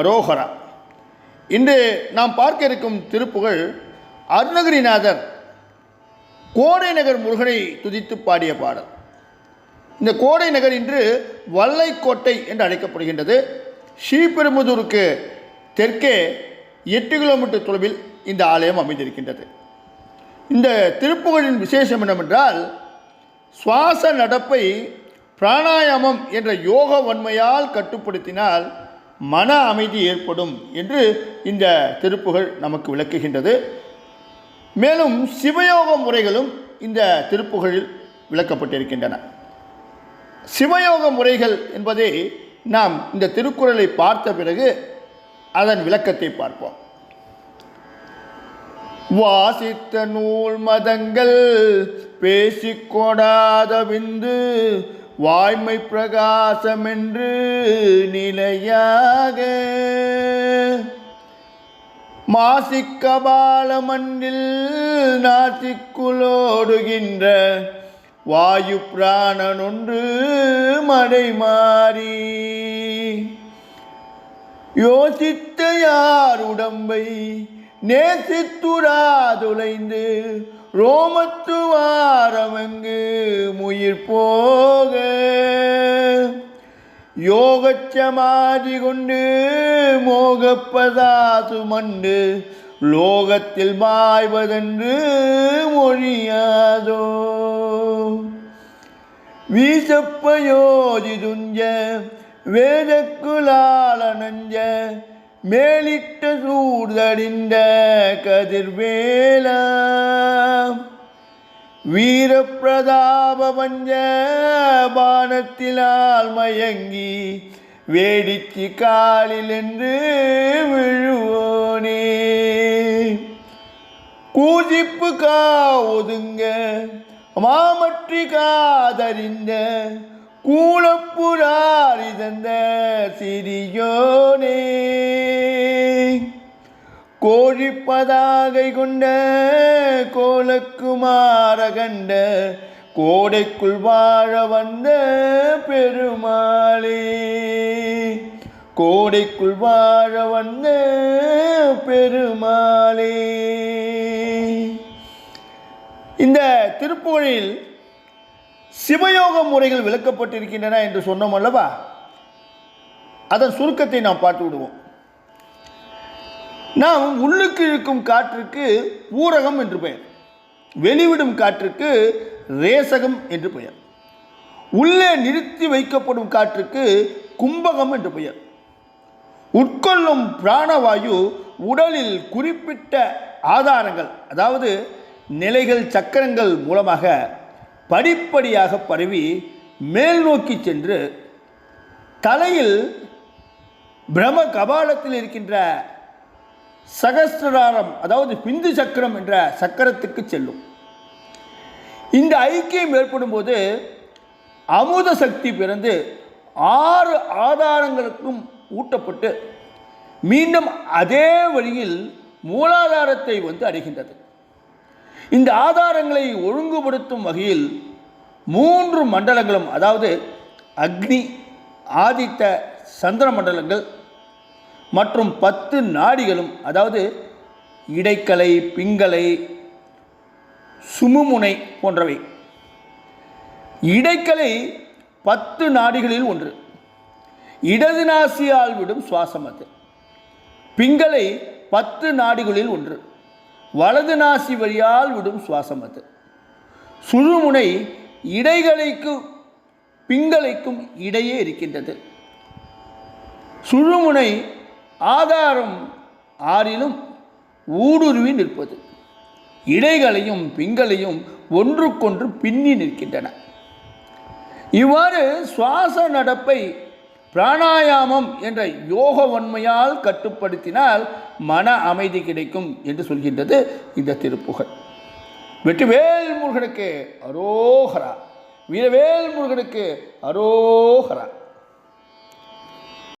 அரோகரா. இன்று நாம் பார்க்க இருக்கும் திருப்புகழ் அருணகிரிநாதர் கோடை நகர் முருகனை துதித்து பாடிய பாடல். இந்த கோடை நகர் இன்று வல்லைக்கோட்டை என்று அழைக்கப்படுகின்றது. ஸ்ரீபெரும்புதூருக்கு தெற்கே எட்டு கிலோமீட்டர் தொலைவில் இந்த ஆலயம் அமைந்திருக்கின்றது. இந்த திருப்புகழின் விசேஷம் என்னவென்றால் சுவாச நடப்பை பிராணாயாமம் என்ற யோக வன்மையால் கட்டுப்படுத்தினால் மன அமைதி ஏற்படும் என்று இந்த திருப்புகள் நமக்கு விளக்குகின்றது. மேலும் சிவயோக முறைகளும் இந்த திருப்புகழில் விளக்கப்பட்டிருக்கின்றன. சிவயோக முறைகள் என்பதை நாம் இந்த திருக்குறளை பார்த்த பிறகு அதன் விளக்கத்தை பார்ப்போம். வாசித்த நூல் மதங்கள் பேசிக்கொடாத விந்து வாய்மை பிரகாசமென்று நிலையாக. மாசிக்கபால மண்ணில் நாசிக்குலோடுகின்ற வாயு பிராணனொன்று மடை மாறி யோசித்த யார் உடம்பை நேசித்துராதுலைந்து ரோமத்து வாரமங்கு முயிர் போக. யோகச்சமாதி கொண்டு மோகப்பதாசு மண்டு லோகத்தில் மாய்வதென்று மொழியாதோ. வீசப்பயோதிதுஞ்ச வேதக்குலாள நஞ்ச மேலிட்ட சூழ்தடிந்த கதிர்வேலா வீரப்பிரதாப பஞ்ச பானத்திலால் மயங்கி வேடிச்சு காலில் என்று விழுவோனே. கூசிப்பு கா ஒதுங்க மாமற்றி காதறிந்த கூலப்புறாரி தந்த சிறியோ கோழிப்பதாகை கொண்ட கோலக்குமார கண்ட கோடைக்குள் வாழ வந்த பெருமாளே. கோடைக்குள் வாழ வந்த பெருமாளே. இந்த திருப்புகழில் சிவயோக முறைகள் விளக்கப்பட்டிருக்கின்றன என்று சொன்னோம் அல்லவா? அதன் சுருக்கத்தை நாம் பார்த்து விடுவோம். நாம் உள்ளுக்கு இழுக்கும் காற்றுக்கு ஊரகம் என்று பெயர். வெளிவிடும் காற்றுக்கு ரேசகம் என்று பெயர். உள்ளே நிறுத்தி வைக்கப்படும் காற்றுக்கு கும்பகம் என்று பெயர். உட்கொள்ளும் பிராணவாயு உடலில் குறிப்பிட்ட ஆதாரங்கள் அதாவது நிலைகள் சக்கரங்கள் மூலமாக படிப்படியாக பரவி மேல் நோக்கி சென்று தலையில் பிரம கபாலத்தில் இருக்கின்ற சகஸ்திராரம் அதாவது பிந்து சக்கரம் என்ற சக்கரத்துக்கு செல்லும். இந்த ஐக்கியம் ஏற்படும் போது அமுத சக்தி பிறந்து ஆறு ஆதாரங்களுக்கும் ஊட்டப்பட்டு மீண்டும் அதே வழியில் மூலாதாரத்தை வந்து அடைகின்றது. இந்த ஆதாரங்களை ஒழுங்குபடுத்தும் வகையில் மூன்று மண்டலங்களும் அதாவது அக்னி ஆதித்த சந்திர மண்டலங்கள் மற்றும் பத்து நாடிகளும் அதாவது இடைக்கலை பிங்கலை சுமுமுனை போன்றவை. இடைக்கலை பத்து நாடிகளில் ஒன்று. இடது நாசியால் விடும் சுவாசம் அது. பிங்களை பத்து நாடிகளில் ஒன்று. வலது நாசி வழியால் விடும் சுவாசம் அது. சுழுமுனை இடைகளைக்கு பிங்களைக்கும் இடையே இருக்கின்றது. சுழுமுனை ஆதாரம் ஆறிலும் ஊடுருவி நிற்பது. இடைகளையும் பிங்களையும் ஒன்றுக்கொன்று பின்னி நிற்கின்றன. இவ்வாறு சுவாச நடப்பை பிராணாயாமம் என்ற யோக வன்மையால் கட்டுப்படுத்தினால் மன அமைதி கிடைக்கும் என்று சொல்கின்றது இந்த திருப்புகழ். வெற்றிவேல் முருகனுக்கு அரோகரா. வீரவேல் முருகனுக்கு அரோகரா.